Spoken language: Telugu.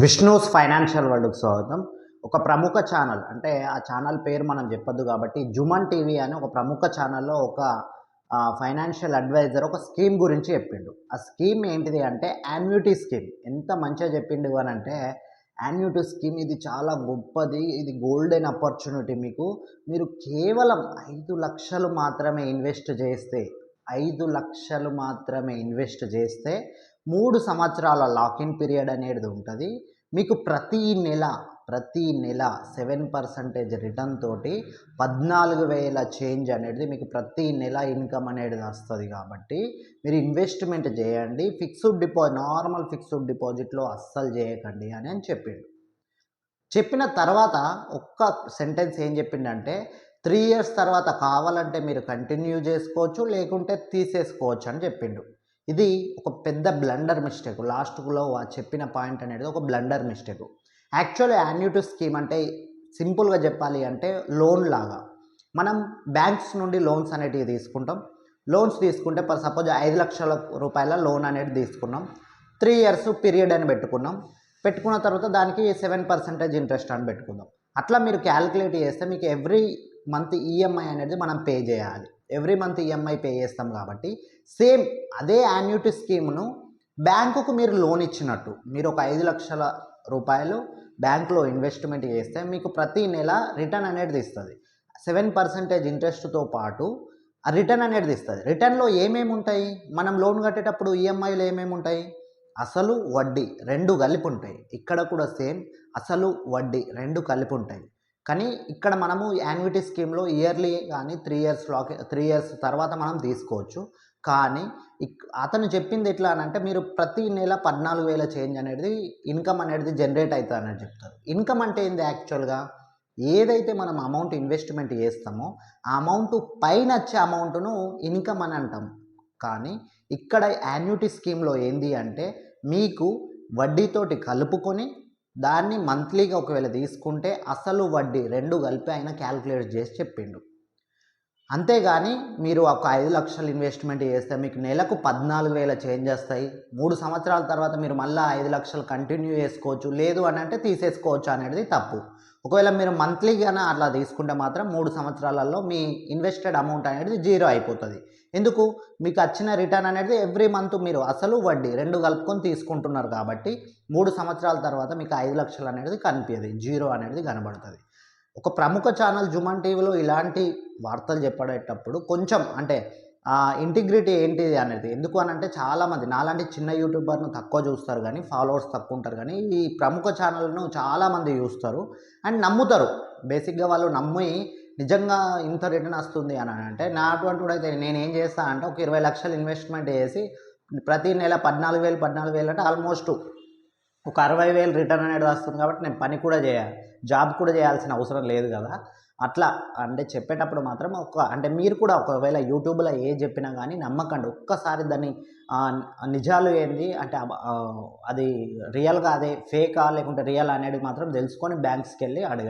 విష్ణూస్ ఫైనాన్షియల్ వరల్డ్కి స్వాగతం. ఒక ప్రముఖ ఛానల్ అంటే ఆ ఛానల్ పేరు మనం చెప్పొద్దు కాబట్టి జుమన్ టీవీ అని ఒక ప్రముఖ ఛానల్లో ఒక ఫైనాన్షియల్ అడ్వైజర్ ఒక స్కీమ్ గురించి చెప్పిండు. ఆ స్కీమ్ ఏంటిది అంటే యాన్యుటీ స్కీమ్. ఎంత మంచిగా చెప్పిండు అని అంటే యాన్యుటీ స్కీమ్ ఇది చాలా గొప్పది ఇది గోల్డెన్ ఆపర్చునిటీ మీకు. మీరు కేవలం ఐదు లక్షలు మాత్రమే ఇన్వెస్ట్ చేస్తే ఐదు లక్షలు మాత్రమే ఇన్వెస్ట్ చేస్తే మూడు సంవత్సరాల లాకిన్ పీరియడ్ అనేది ఉంటుంది. మీకు ప్రతి నెల ప్రతి నెల సెవెన్ పర్సంటేజ్ రిటర్న్ తోటి పద్నాలుగు వేల చేంజ్ అనేది మీకు ప్రతి నెల ఇన్కమ్ అనేది వస్తుంది కాబట్టి మీరు ఇన్వెస్ట్మెంట్ చేయండి. ఫిక్స్డ్ డిపాజిట్ నార్మల్ ఫిక్స్డ్ డిపాజిట్లో అస్సలు చేయకండి అని అని చెప్పిండు. చెప్పిన తర్వాత ఒక్క సెంటెన్స్ ఏం చెప్పిండంటే త్రీ ఇయర్స్ తర్వాత కావాలంటే మీరు కంటిన్యూ చేసుకోవచ్చు లేకుంటే తీసేసుకోవచ్చు అని చెప్పిండు. ఇది ఒక పెద్ద బ్లండర్ మిస్టేక్ లాస్ట్లో చెప్పిన పాయింట్ అనేది ఒక blunder mistake actually annuity scheme అంటే సింపుల్గా చెప్పాలి అంటే లోన్ లాగా. మనం బ్యాంక్స్ నుండి లోన్స్ అనేటివి తీసుకుంటాం. లోన్స్ తీసుకుంటే సపోజ్ ఐదు లక్షల రూపాయల లోన్ అనేది తీసుకున్నాం. త్రీ ఇయర్స్ పీరియడ్ అని పెట్టుకున్నాం. పెట్టుకున్న తర్వాత దానికి సెవెన్ పర్సెంటేజ్ ఇంట్రెస్ట్ అని పెట్టుకుందాం. అట్లా మీరు క్యాలిక్యులేట్ చేస్తే మీకు ఎవ్రీ మంత్ ఈఎంఐ అనేది మనం పే చేయాలి. ఎవ్రీ మంత్ ఈఎంఐ పే చేస్తాం కాబట్టి సేమ్ అదే యాన్యుటీ స్కీమ్ను బ్యాంకుకు మీరు లోన్ ఇచ్చినట్టు మీరు ఒక ఐదు లక్షల రూపాయలు బ్యాంకులో ఇన్వెస్ట్మెంట్ చేస్తే మీకు ప్రతి నెల రిటర్న్ అనేది ఇస్తుంది. సెవెన్ పర్సెంటేజ్ ఇంట్రెస్ట్తో పాటు రిటర్న్ అనేది ఇస్తుంది. రిటర్న్లో ఏమేమి ఉంటాయి? మనం లోన్ కట్టేటప్పుడు ఈఎంఐలు ఏమేమి ఉంటాయి? అసలు వడ్డీ రెండు కలిపి ఉంటాయి. ఇక్కడ కూడా సేమ్ అసలు వడ్డీ రెండు కలిపి ఉంటాయి. కానీ ఇక్కడ మనము యాన్యుటీ స్కీమ్లో ఇయర్లీ కానీ three years lock three years తర్వాత మనం తీసుకోవచ్చు. కానీ ఇక్ అతను చెప్పింది ఎట్లా అని అంటే మీరు ప్రతి నెల పద్నాలుగు వేల చేంజ్ అనేది ఇన్కమ్ అనేది జనరేట్ అవుతుంది అనేది చెప్తారు. ఇన్కమ్ అంటే ఏంది యాక్చువల్గా ఏదైతే మనం అమౌంట్ ఇన్వెస్ట్మెంట్ చేస్తామో ఆ అమౌంట్ పైన వచ్చే అమౌంట్ను ఇన్కమ్ అని అంటాం. కానీ ఇక్కడ యాన్యుటీ స్కీమ్లో ఏంది అంటే మీకు వడ్డీతోటి కలుపుకొని దాన్ని మంత్లీగా ఒకవేళ తీసుకుంటే అసలు వడ్డీ రెండు కలిపి ఆయన క్యాలిక్యులేట్ చేసి చెప్పిండు. అంతేగాని మీరు ఒక ఐదు లక్షలు ఇన్వెస్ట్మెంట్ చేస్తే మీకు నెలకు పద్నాలుగు వేల చేంజ్ వస్తాయి. మూడు సంవత్సరాల తర్వాత మీరు మళ్ళీ ఐదు లక్షలు కంటిన్యూ చేసుకోవచ్చు. లేదు అని అంటే తీసేసుకోవచ్చు అనేది తప్పు. ఒకవేళ మీరు మంత్లీ కానీ అట్లా తీసుకుంటే మాత్రం మూడు సంవత్సరాలలో మీ ఇన్వెస్టెడ్ అమౌంట్ అనేది జీరో అయిపోతుంది. ఎందుకు? మీకు వచ్చిన రిటర్న్ అనేది ఎవ్రీ మంత్ మీరు అసలు వడ్డీ రెండు కలుపుకొని తీసుకుంటున్నారు కాబట్టి మూడు సంవత్సరాల తర్వాత మీకు ఐదు లక్షలు అనేది కనిపించదు జీరో అనేది కనబడుతుంది. ఒక ప్రముఖ ఛానల్ జుమన్ టీవీలో ఇలాంటి వార్తలు చెప్పేటప్పుడు కొంచెం అంటే ఇంటిగ్రిటీ ఏంటిది అనేది? ఎందుకు అని అంటే చాలామంది నాలాంటి చిన్న యూట్యూబర్ను తక్కువ చూస్తారు కానీ ఫాలోవర్స్ తక్కువ ఉంటారు కానీ ఈ ప్రముఖ ఛానల్ను చాలామంది చూస్తారు అండ్ నమ్ముతారు. బేసిక్గా వాళ్ళు నమ్మి నిజంగా ఇంత రిటర్న్ వస్తుంది అని అంటే నా అటువంటి అయితే నేను ఏం చేస్తా అంటే ఒక ఇరవై లక్షలు ఇన్వెస్ట్మెంట్ చేసి ప్రతి నెల పద్నాలుగు వేలు పద్నాలుగు వేలు అంటే ఆల్మోస్ట్ ఒక అరవై వేలు రిటర్న్ అనేది వస్తుంది కాబట్టి నేను పని కూడా చేయాలి జాబ్ కూడా చేయాల్సిన అవసరం లేదు కదా. అట్లా అంటే చెప్పేటప్పుడు మాత్రం ఒక అంటే మీరు కూడా ఒకవేళ యూట్యూబ్లో ఏ చెప్పినా కానీ నమ్మకండి. ఒక్కసారి దాన్ని నిజాలు ఏంది అంటే అది రియల్గా అదే ఫేకా లేకుంటే రియల్ అనేది మాత్రం తెలుసుకొని బ్యాంక్స్కి వెళ్ళి అడగండి.